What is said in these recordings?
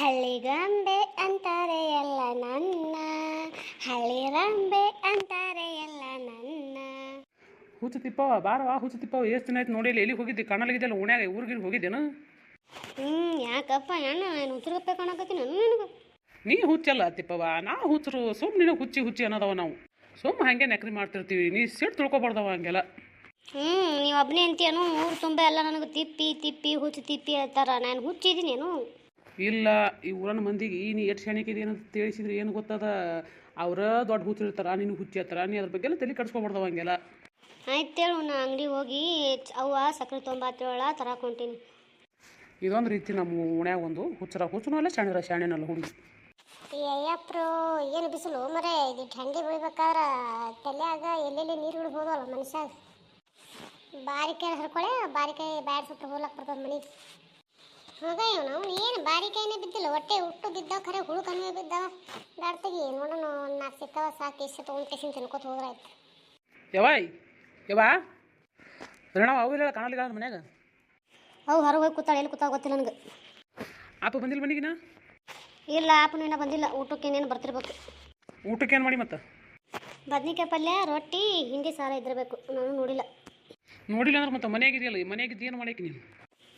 ಹಳ್ಳಿಗಂಬೆ ಅಂತಾರೆ ಎಲ್ಲ ನನ್ನ. ಹಳ್ಳಿರಂಬೆ ಅಂತಾರೆ ಎಲ್ಲ ನನ್ನ. ಹುಚ್ಚು ತಿಪ್ಪವ ಬಾರವಾ ಹುಚ್ಚು ತಿಪ್ಪವ ಎಷ್ಟು ದಿನ ಆಯ್ತು ನೋಡಿಲ್ಲ. ಎಲ್ಲಿ ಹೋಗಿದ್ದೆ? ಕಾಣಲಾಗಿದ್ದಲ್ಲ ಓಣ್ಯಾಗ ಊರಿಗೆ ಹೋಗಿದ್ದೇನು? ಹ್ಞೂ ಯಾಕಪ್ಪ ಅಣ್ಣ ನಾನು ಉತ್ತರಗಪ್ಪೆ ಕಾಣಕತ್ತೀನಿ ನನಗೆ? ನೀ ಹುಚ್ಚಲ್ಲ ತಿಪ್ಪವ ನಾ ಹುಚ್ಚರು ಸುಮ್ಮನೆ ನಿನಗೆ ಹುಚ್ಚಿ ಹುಚ್ಚಿ ಅನ್ನೋದವ ನಾವು. ಸುಮ್ಮ ಹಾಗೆ ನಕರಿ ಮಾಡ್ತಿರ್ತೀವಿ. ನೀ ಸಿಟ್ಟು ತಿಳ್ಕೊಬಾರ್ದವ ಹಂಗೆಲ್ಲ. ಹ್ಞೂ ನೀವು ಒಬ್ಬನೇ ಅಂತೀಯನು ಊರು ತುಂಬ ಎಲ್ಲ ನನಗೆ ತಿಪ್ಪಿ ತಿಪ್ಪಿ ಹುಚ್ಚು ತಿಪ್ಪಿ ಅಂತಾರ ನಾನು ಹುಚ್ಚಿದ್ದೀನೇನು ಇಲ್ಲ ಈ ಊರನ ಮಂದಿಗೆ ಈ ನೀ ಎಷ್ಟು ಶಾಣಿಕಿದೆ ಅಂತ ತಿಳಿಸಿದ್ರೆ ಏನು ಗೊತ್ತದ? ಅವರ ದೊಡ್ಡ ಹುಚ್ಚು ಇರ್ತಾರ ನೀನು ಹುಚ್ಚಿ ಹತ್ತಾರ ನೀ ಅದ್ರ ಬಗ್ಗೆ ಎಲ್ಲ ತಲೆ ಕಟ್ಸ್ಕೊಬಾರ್ದವ ಹಂಗೆಲ್ಲ. ಆಯ್ತೇಳು ನಾ ಅಂಗಡಿ ಹೋಗಿ ಅವ್ವ ಸಕ್ಕರೆ ತೊಂಬತ್ತೇಳ ತರಕ್ಕೆ ಹೊಂಟೀನಿ. ಇದೊಂದು ರೀತಿ ನಮ್ಮ ಓಣ್ಯಾಗ ಒಂದು ಹುಚ್ಚರ ಹುಚ್ಚನೂ ಅಲ್ಲ ಶಾಣಿರ ಶಾಣೆನಲ್ಲ ಹುಡುಗಿ. ಅಯ್ಯಪ್ರೋ ಏನು ಬಿಸಿಲು ಮರೆ? ಇದು ಹೆಂಗೆ ಬೀಳ್ಬೇಕಾದ್ರೆ ತಲೆಯಾಗ ಎಲ್ಲೆಲ್ಲಿ ನೀರು ಬಿಡ್ಬೋದಲ್ಲ ಮನುಷ್ಯ ಬಾರಿಕಾಯಿ ಹರ್ಕೊಳೆ ಬಾರಿಕಾಯಿ ಬ್ಯಾಡ್ ಸುತ್ತ ಹೋಗ್ಲಕ್ಕೆ ಬರ್ತದ ಮನೆಗೆ. ಹಾಗ ನಾವು ಏನು ಬಾರಿಕಾಯಿನೇ ಬಿದ್ದಿಲ್ಲ. ಹೊಟ್ಟೆ ಹುಟ್ಟು ಬಿದ್ದಾವ ಖರೆ ಹುಳು ಕಮ್ಮಿ ಬಿದ್ದಾವ ದಾಡ್ತಾಗಿ ನೋಡೋಣ ಒಂದು ನಾಲ್ಕು ಸಿಕ್ಕವ ಸಾಕು ಇಷ್ಟು ತೊಗೊಂಡು ಕೇಸಿನ ತಿನ್ಕೋತ ಹೋದ್ರಾಯ್ತು ಯವಾಯ್ ಯವಾ. ರಣ ಅವು ಇಲ್ಲ ಕಾಣಲಿಲ್ಲ ಮನ್ಯಾಗ? ಅವು ಹೊರಗೆ ಹೋಗಿ ಕೂತಾಳೆ ಎಲ್ಲಿ ಕೂತಾಳ ಗೊತ್ತಿಲ್ಲ ನನಗೆ. ಆಪ ಬಂದಿಲ್ಲ ಮನೆಗಿನ? ಇಲ್ಲ ಆಪನು ಇನ್ನೂ ಬಂದಿಲ್ಲ. ಊಟಕ್ಕೆ ಇನ್ನೇನು ಬರ್ತಿರ್ಬೇಕು? ಊಟಕ್ಕೆ ಏನು ಮಾಡಿ ಮತ್ತೆ? ಬದ್ನಿಕಾಯಿ ಪಲ್ಯ ರೊಟ್ಟಿ ಹಿಂಡಿ ಸಾರ ಇದ್ದಿರಬೇಕು. ನಾನು ನೋಡಿಲ್ಲ. ನೋಡಿಲ್ಲ ಅಂದ್ರೆ ಮತ್ತೆ ಮನೆಯಾಗಿದೆಯಲ್ಲ ಮನೆಯಾಗಿದ್ದು ಏನು ಮಾಡಕ್ಕೆ ನೀನು?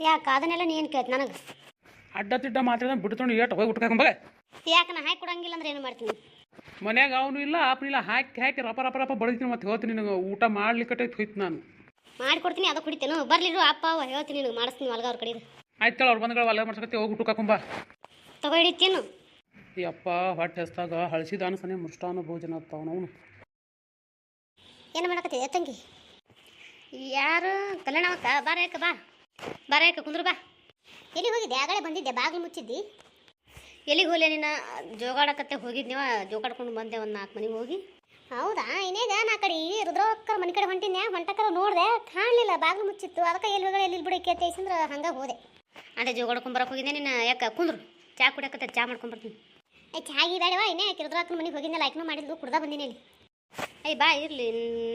ಯಾಕೆ? ಅದನ್ನೆಲ್ಲ ನೀನು ಕೇಳ್ತು ನನಗೆ? ಅಡ್ಡ ತಿಡ್ಡ ಮಾತಾಡ್ದ ಬಿಡ್ತೊಂಡು ಏಟ್ ಹೋಗಿ ಉಟ್ಕೊಂಬ ಯಾಕೆ ನಾ ಹಾಕಿ ಕೊಡಂಗಿಲ್ಲ ಅಂದ್ರೆ ಏನು ಮಾಡ್ತೀನಿ? ಮನ್ಯಾಗ ಅವನು ಇಲ್ಲ ಆಪ್ನ ಇಲ್ಲ. ಹಾಕಿ ಹಾಕಿ ರಪ ರಪ ರಪ ಬಡಿತೀನಿ ಮತ್ತೆ ಹೇಳ್ತೀನಿ ನಿನಗೆ. ಊಟ ಮಾಡ್ಲಿಕ್ಕೆ ಹೋಯ್ತು ನಾನು. ಮಾಡ್ಕೊಡ್ತೀನಿ ಅದು ಕುಡಿತೇನು. ಬರ್ಲಿರು ಅಪ್ಪ ಅವ ಹೇಳ್ತೀನಿ ನಿನಗೆ. ಮಾಡಿಸ್ತೀನಿ ಒಳಗ ಅವ್ರ ಕಡೆ ಆಯ್ತಲ್ಲ ಅವ್ರು ಬಂದ್ಗಳು ಅಲ್ಲ ಮಾಡ್ಸಕತ್ತೆ ಹೋಗಿ ಹುಟ್ಕೊಂಬ ಹಾಕೊಂಬ ತಗೋ ಹಿಡಿತೇನು ಈ ಅಪ್ಪ ಹೊಟ್ಟೆ ಹೆಸ್ದಾಗ ಹಳಸಿದ ಅನ್ಸನೆ ಮುಷ್ಟಾನ ಭೋಜನ ಆಗ್ತಾವ ಅವನು ಏನು ಮಾಡಕತ್ತಿ ತಂಗಿ ಯಾರು? ಕಲ್ಯಾಣವಕ್ಕ ಬಾರ ಯಾಕ ಬಾ. ಬಾರ ಯಾಕೆ ಕುಂದ್ರು ಬಾ. ಎಲ್ಲಿ ಹೋಗಿದ್ದೆ? ಆಗಲೇ ಬಂದಿದ್ದೆ ಬಾಗಿಲು ಮುಚ್ಚಿದ್ದಿ. ಎಲ್ಲಿಗೆ ಹೋಗ್ಲೆ ನಿನ್ನ ಜೋಗಾಡಕತ್ತೆ ಹೋಗಿದ್ನೇವ ಜೋಗಾಡ್ಕೊಂಡು ಬಂದೆ ಒಂದು ನಾಲ್ಕು ಮನೆಗೆ ಹೋಗಿ. ಹೌದಾ? ಇನ್ನೇಗ ನಾ ಕಡೆ ರುದ್ರಕ್ಕರ ಮನೆ ಕಡೆ ಹೊಂಟಿದ್ದೆ ಹೊಂಟಕ್ಕರ ನೋಡಿದೆ ಕಾಣಲಿಲ್ಲ ಬಾಗಿಲು ಮುಚ್ಚಿತ್ತು. ಅದಕ್ಕೆ ಎಲ್ಲಿ ಹೋಗಲ್ಲ ಎಲ್ಲಿ ಬಿಡಿ ಕೇತೈಸಂದ್ರೆ ಹಂಗೆ ಹೋದೆ. ಅದೇ ಜೋಗಾಡ್ಕೊಂಡು ಬರಕ್ಕೆ ಹೋಗಿದ್ದೆ ನಿನ್ನ ಯಾಕೆ ಕುಂದ್ರು? ಚಾ ಕುಡಿಯಕತ್ತೆ ಚಾ ಮಾಡ್ಕೊಂಬರ್ತೀನಿ ಏ ಚಾಗಿ ಬೇಡವಾ ಇನ್ನೇ ರುದ್ರಕ್ಕನ ಮನೆಗೆ ಹೋಗಿದ್ನಲ್ಲ ಲೈಕ್ನೂ ಮಾಡಿದ್ಲು ಕುಡ್ದ ಬಂದಿನಿ ಇಲ್ಲಿ ಅಯ್ಯ ಬಾ ಇರಲಿ.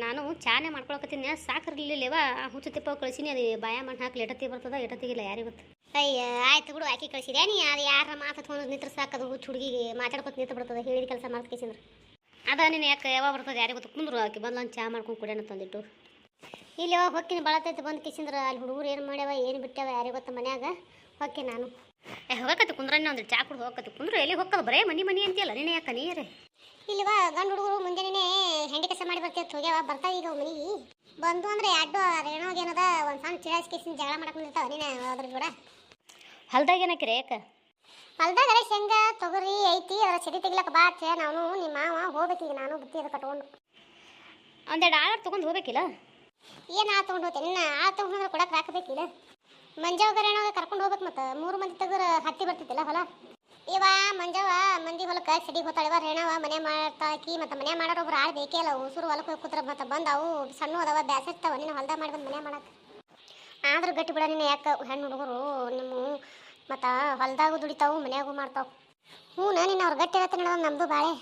ನಾನು ಚಾನೆ ಮಾಡ್ಕೊಳಕತ್ತೀನಿ. ಸಾಕಿರ್ಲಿಲ್ಲವ ಹುಚ್ಚು ತಿಪ್ಪ ಕಳಿಸಿನಿ. ಅದು ಬಾಯ ಮಣ್ಣು ಹಾಕಿ ಎಟತ್ತಿ ಬರ್ತದ ಎಟತ್ತಿಗಿಲ್ಲ ಯಾರಿಗೆ ಗೊತ್ತು? ಅಯ್ಯ ಆಯ್ತು ಬಿಡು ಆಕಿ ಕಳಿಸಿದೆ ನೀ? ಅದು ಯಾರ ಮಾತಾಡ್ಕೊಂಡು ನಿಂತ್ರ ಸಾಕದು ಹುಚ್ಚು ಹುಡುಗಿಗೆ ಮಾತಾಡ್ಕೊತ ನಿಂತು ಬಿಡ್ತದೆ ಹೇಳಿದ ಕೆಲಸ ಮಾಡ್ಕೇಸಿಂದ್ರೆ ಅದ ನೀನು ಯಾಕೆ ಯಾವಾಗ ಬರ್ತದೆ ಯಾರಿಗೆ ಗೊತ್ತು? ಕುಂದ್ರು ಆಕೆ ಬಂದು ಒಂದು ಚಾ ಮಾಡ್ಕೊಂಡು ಕುಡಿಯೋಣ ತಂದಿಟ್ಟು ಇಲ್ಲಿ ಯಾವಾಗ ಹೊಕ್ಕಿನ ಬಳತೈತೆ ಬಂದು ಕಿಸಿಂದ್ರೆ ಅಲ್ಲಿ ಹುಡುಗರು ಏನು ಮಾಡ್ಯಾವ ಏನು ಬಿಟ್ಟ್ಯಾವ ಯಾರಿಗೆ ಗೊತ್ತ ಮನ್ಯಾಗ? ಹೊಕ್ಕೆ ನಾನು. ಹೋಗಕತ್ತಿ ಕುಂದ್ರನ್ನ ಒಂದು ಚಾ ಕುಡ್ದು ಹೋಗಕತ್ತೆ. ಕುಂದ್ರು ಎಲ್ಲಿ ಹೋಗ್ತದೆ ಬರೇ ಮನಿ ಮನಿ ಅಂತೀಯಲ್ಲ ನೀನು ಯಾಕೆ ನೀರೇ ಇಲ್ವಾ ಗಂಡು ಹುಡುಗರು ಮುಂಜಾನೆ ಹೆಂಡಿ ಕೆಲಸ ಮಾಡಿ ಬರ್ತಿರ್ತ ಹೋಗ್ಯಾವ ಬರ್ತಾವ ಈಗ ಮನೆಗೆ ಬಂದು ಅಂದ್ರೆ ಅಡ್ಡು ರೇಣೋಗೆ ಏನದ ಒಂದು ಸಣ್ಣ ಚಿರಾಸ್ ಕೇಸಿನ ಜಗಳ ಮಾಡಕ್ ನಿಲ್ತಾವ ನೀನು ಅದ್ರ ಕೂಡ. ಹೊಲ್ದಾಗ ಏನಕ್ಕೆ ರೇಕ ಹೊಲ್ದಾಗ ಅದೇ ಶೇಂಗಾ ತೊಗರಿ ಐತಿ ಅದ್ರ ಚಡಿ ತೆಗಿಲಕ್ಕ ಬಾ ಚೇ ನಾನು ನಿಮ್ಮ ಮಾವ ಹೋಗ್ಬೇಕೀಗ ನಾನು ಬುತ್ತಿ ಅದು ಕಟ್ಕೊಂಡು. ಒಂದೆರಡು ಆಳು ತೊಗೊಂಡು ಹೋಗ್ಬೇಕಿಲ್ಲ? ಏನು ಆ ತೊಗೊಂಡು ಹೋಗ್ತೇನೆ ನಿನ್ನ ಆ ತೊಗೊಂಡ್ರೆ ಕೊಡಕ್ಕೆ ಹಾಕಬೇಕಿಲ್ಲ ಮಂಜಾವ ರೇಣೋ ಕರ್ಕೊಂಡು ಹೋಗ್ಬೇಕು ಮತ್ತೆ ಮೂರು ಮಂದಿ ತೆಗರ ಹತ್ತಿ ಬರ್ತಿತ್ತಿಲ್ಲ ಹೊಲ? ಇವ ಮಂಜವ ಮಂದಿ ಹೊಲಕ್ಕೆ ಸಿಡಿ ಹೋತಾಳಿವ, ರೇಣವ, ಮನೆ ಮಾಡ್ತಾಕಿ ಮತ್ತೆ ಮನೆ ಮಾಡೋರು ಒಬ್ರು ಆಳು ಬೇಕೇ ಇಲ್ಲ ಉಸುರು ಹೊಲಕ್ಕೆ ಹೋಗಿ ಕೂತ್ರ ಮತ್ತೆ ಬಂದು ಅವು ಸಣ್ಣ ಅದಾವ ಬ್ಯಾಸಿರ್ತಾವ ನಿನ್ನ ಹೊಲ್ದಾಗ ಮಾಡಿ ಮನೆ ಮಾಡಕ್ಕೆ ಆದ್ರೂ ಗಟ್ಟಿ ಬಿಡ ನಿನ್ನ ಯಾಕೆ, ಹೆಣ್ಣು ಹುಡುಗರು ನಿಮ್ಮ ಮತ್ತು ಹೊಲ್ದಾಗೂ ದುಡಿತಾವು, ಮನ್ಯಾಗೂ ಮಾಡ್ತಾವು. ಹ್ಞೂ ನಿನ್ನ ಅವ್ರು ಗಟ್ಟಿ ಇರತ್ತೆ ನೋಡೋದು ನಮ್ಮದು ಬಾಳೆ.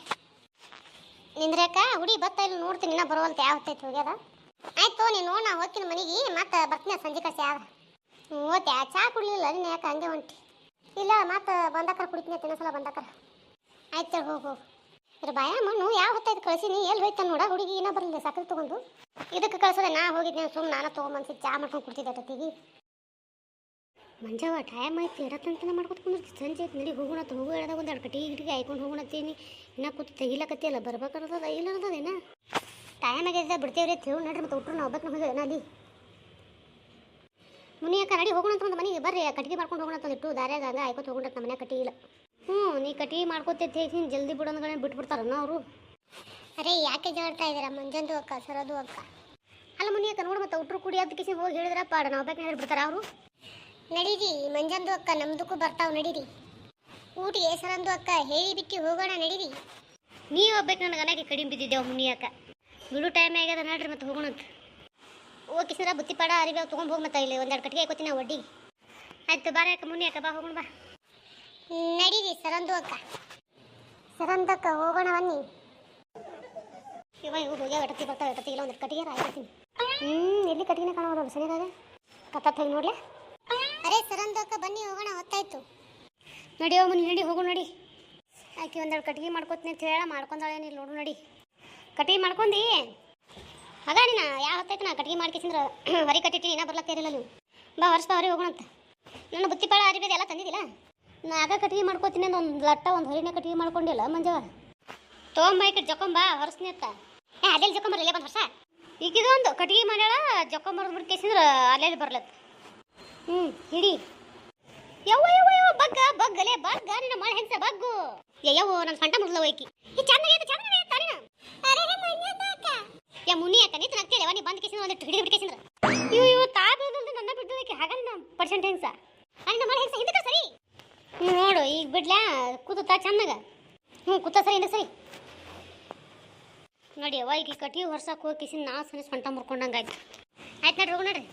ನಿಂದ್ರ್ಯಾಕ? ಹುಡಿ ಬತ್ತ ಇಲ್ಲಿ ನೋಡ್ತೀನಿ ನಿನ್ನ ಬರುವಂತ ಯಾವ ಹೋಗ್ಯದ? ಆಯ್ತು ನೀನು ನಾ ಹೋಗ್ತೀನಿ ಮನೆಗೆ, ಮತ್ತೆ ಬರ್ತೀನಿ ಸಂಜೆ ಕಳಿಸಿ ಯಾವ ಹ್ಞೂ ಓದ್ತೆ ಚಾ ಕುಡ್ಲಿಲ್ಲ ನಿನ್ನ ಯಾಕೆ ಹಂಗೆ ಹೊಂಟಿ? ಇಲ್ಲ, ಮತ್ತೆ ಬಂದಾಕರ ಕುಡಿತೀನಿ ತಿನ್ನಸಲ ಬಂದಾಕರ. ಆಯ್ತು ಹೋಗು ಹೋಗು. ಇದ್ರ ಬಾಯ ಮಣ್ಣು ಯಾವ ಹೊತ್ತಾಯ್ತು ಕಳ್ಸೀನಿ ಎಲ್ಲಿ ಹೋಯ್ತಾನ ನೋಡ, ಹುಡುಗಿ ಏನೋ ಬರಲಿಲ್ಲ ಸಕ್ಕರೆ ತೊಗೊಂಡು. ಇದಕ್ಕೆ ಕಳ್ಸೋದೆ ನಾ ಹೋಗಿದ್ದೆ ಸುಮ್ಮನೆ ನಾನು ತೊಗೊಂಬನ್ಸಿ ಚಾ ಮಾಡ್ಕೊಂಡು ಕುಡ್ತಿದ್ದೆ ಟತ್ತಿಗೆ ಮಂಜಾವ ಟೈಮ್ ಆಯ್ತು ಇರತ್ತಂತನ ಮಾಡ್ಕೊತ ಕುಂದಿರ್ತಿ. ಸಂಜೆ ಆಯ್ತು, ನಡಿ ಹೋಗೋಣ ಹೋಗು ಎಳ್ದಾಗ ಒಂದು ಎರಡು ಕಟ್ಟಿಗೆ ಗಿಟಿಗೆ ಹಾಯ್ಕೊಂಡು ಹೋಗೋಣತ್ತೀನಿ ಇನ್ನ ಕೂತು ತೆಗಿಲಕತ್ತಿಯಲ್ಲ ಬರ್ಬೇಕನ್ನೋದ ಇಲ್ಲ ಅನ್ನೋದೇನ ಟೈಮ್ ಆಗಿದೆ ಬಿಡ್ತೇವ್ರಿ ತಿಳು ನಡ್ರಿ ಮತ್ತೆ ಉಟ್ರು ನಾವು ಒಬ್ಬಕ್ಕೆ ಹೋಗಿ ಅಲ್ಲಿ ಮುನಿಯಕ್ಕ ನಡಿ ಹೋಗೋಣ ಅಂತ ಒಂದು ಮನೆಗೆ. ಬರ್ರಿ ಕಟ್ಟಿಗೆ ಮಾಡ್ಕೊಂಡು ಹೋಗೋಣ ಅಂತ ಇಟ್ಟು ದಾರ್ಯಾಗ ಹಂಗೆ ಆಯ್ಕೊತ ಹೋಗೋಣ ನಮ್ಮ ಮನೆ ಕಟ್ಟಿಗೆ ಇಲ್ಲ ಹ್ಞೂ ನೀ ಕಟ್ಟಿಗೆ ಮಾಡ್ಕೊತೈತಿ ಹೇಳ್ತೀನಿ ಜಲ್ದಿ ಬಿಡೋದ್ಗಳೇ ಬಿಟ್ಬಿಡ್ತಾರನ್ನ ಅವರು? ಅರೇ ಯಾಕೆ ಜಾಡ್ತಾ ಇದ್ದೀರಾ? ಮಂಜಂದು ಅಕ್ಕ ಸರದು ಅಕ್ಕ. ಅಲ್ಲ ಮುನಿಯಕ್ಕ ನೋಡಿ ಮತ್ತೆ ಉಟ್ರು ಕುಡಿ ಅದಕ್ಕೆ ಹೋಗಿ ಹೇಳಿದ್ರ ಪಾಡ ನಾವು ಬೇಕು ಹೇಳಿ ಬಿಡ್ತಾರ ಅವರು? ನಡೀರಿ ಮಂಜಂದು ಅಕ್ಕ ನಮ್ದಕ್ಕೂ ಬರ್ತಾವ ನಡೀರಿ. ಊಟಿಗೆ ಸರಂದು ಅಕ್ಕ ಹೇಳಿ ಬಿಟ್ಟು ಹೋಗೋಣ ನಡೀರಿ. ನೀ ಒಬ್ಬಕ್ಕೆ ನನಗೆ ಅನಾಗಿ ಕಡಿಮೆ ಬಿದ್ದಿದ್ದೇವೆ ಮುನಿಯಕ್ಕ ಬಿಡು ಟೈಮ್ ಆಗ್ಯದ ನಡ್ರಿ ಮತ್ತೆ ಹೋಗೋಣ ಅಂತ ಓಕೆ ಸರ ಬುತ್ತಿ ಪಾಡ, ಅರಿವಿ ತೊಗೊಂಡು ಹೋಗಿ ಮತ್ತೆ ಇಲ್ಲಿ ಒಂದೆರಡು ಕಟ್ಟಿಗೆ ನಾವು ಒಡ್ಡಿ ಆಯ್ತು, ಬಾರ ಅಕ್ಕ ಮುನಿ ಅಕ್ಕ, ಬಾ, ಹೋಗೋಣ, ಬಾ. ನಡೀರಿ, ಸರಂದು ಅಕ್ಕ. ಸರಂದಕ್ಕ ಹೋಗೋಣ, ಬನ್ನಿ. ಇವ ಇವು ಹೋಗ್ಯಾ ಎಟತಿ ಬರ್ತಾವೆ ಇಲ್ಲ, ಒಂದೆರಡು ಕಟ್ಟಿಗೆ ಹಾಕೋತೀನಿ ಹ್ಞೂ ಎಲ್ಲಿ ಕಟ್ಟಿಗೆನ ಕಾಣೋದು ಸರಿಯಾಗ ಕತ್ತ ಹೋಗಿ ಅರೇ ಅರೆ, ಸರಂದು ಅಕ್ಕ, ಬನ್ನಿ, ಹೋಗೋಣ, ಹೊತ್ತಾಯ್ತು. ನಡಿಯೋ ಮನೆ ನಡಿ ಹೋಗೋಣ ನಡಿ. ಆಕೆ ಒಂದೆರಡು ಕಟ್ಗೆ ಮಾಡ್ಕೊತೀನಿ ಅಂತ ಹೇಳ, ಮಾಡ್ಕೊಂಡಾಳೇನಿಲ್ಲ, ನೋಡು, ನಡಿ. ಕಟ್ಟಿಗೆ ಮಾಡ್ಕೊಂಡಿ? ಅದ ನೀನ ಯಾವ ಹೊತ್ತೈತೆ ನಾ ಕಟ್ಗೆ ಮಾಡ್ಕೇಸಿಂದ್ರ ಹೊರಿ ಕಟ್ಟಿಟ್ಟು ಏನ ಬರ್ಲತ್ತೇರಿಲ್ಲ ನೀವು ಬಾ ವರ್ಷ ಹೊರಿ ಹೋಗೋಣಂತ. ನನ್ನ ಬುತ್ತಿಪಾಳ ಅರಿಬೇದ ಎಲ್ಲ ತಂದಿದ್ದಿಲ್ಲ ನಾ ಆಗ ಕಟ್ಗೆ ಮಾಡ್ಕೋತೀನಿ ಅಂತ ಒಂದು ಲಟ್ಟ, ಒಂದು ಹೊರಿನ ಕಟ್ಗೆ ಮಾಡ್ಕೊಂಡಿಲ್ಲ ಮಂಜವ ತೊಗೊಂಬ ಕಡೆ ಜೊಕೊಂಬ, ಹೊರಸ್ನಿ ಅತ್ತ. ಏ ಅಲ್ಲೆಲ್ಲಿ ಜೊಕೊಂಬರ್ ಇಲ್ಲೇ ಬಂದು ವರ್ಷ ಈಗಿದು ಒಂದು ಕಟ್ಗೆ ಮಾಡ್ಯಾಳ ಜೊಕೊಂಬರ್ದು ಬಿಡ್ಕೇಸಿಂದ್ರ ಅಲ್ಲೆಲ್ಲಿ ಬರ್ಲತ್ತ ಹ್ಞೂ ಹಿಡಿ. ಯವ್ವ ಯವ್ವ ಯವ್ವ, ಬಗ್ಗ, ಬಗ್ಗಲೇ, ಬಗ್ಗ, ನಿನ್ನ ಮಳೆ ಹೆಂಗ್ಸ ಬಗ್ಗು ಯವ್ವ ನನ್ನ ಸಂಟ ಮುಗ್ಲ ಹೋಯ್ಕಿ. ಈ ಚಂದ ಚಂದ ತಾರಿನ ಅರೆ ಮಂಜಕ್ಕ ಯಾ ಮುನಿ ಅಕ್ಕ ನೀತು ನಗ್ತಿಲ್ಲ ನೀ ಬಂದ್ ಕೇಸಿನ ಒಂದು ಹಿಡಿದು ಬಿಡ್ಕೇಸಿಂದ್ರ ಇವು ಇವು ತಾ ಬೀಳ್ದಂತ ನನ್ನ ಬಿಡ್ದಕ್ಕೆ ಹಾಗಲ್ಲ ಪರ್ಸೆಂಟ್ ಹೆಂಗ್ಸ? ಅಲ್ಲಿ ನಮ್ಮ ಹೆಂಗ್ಸ? ಸರಿ? ನೋಡು, ಈಗ ಬಿಡ್ಲಾ? ಕೂತುತ್ತಾ ಚಂದಗ? ಹ್ಞೂ ಕೂತ ಸರಿ ಹಿಂದೆ ಸರಿ. ನೋಡಿ ಅವ ಈಗ ಕಟ್ಟಿ ಹೊರ್ಸಕ್ಕೆ ಹೋಗಿ ಕಿಸಿನ ನಾ ಸಣ್ಣ ಸೊಂಟ ಮುರ್ಕೊಂಡಂಗೆ ಆಯ್ತು ನೋಡ್ರಿ, ಹೋಗಿ ನೋಡ್ರಿ.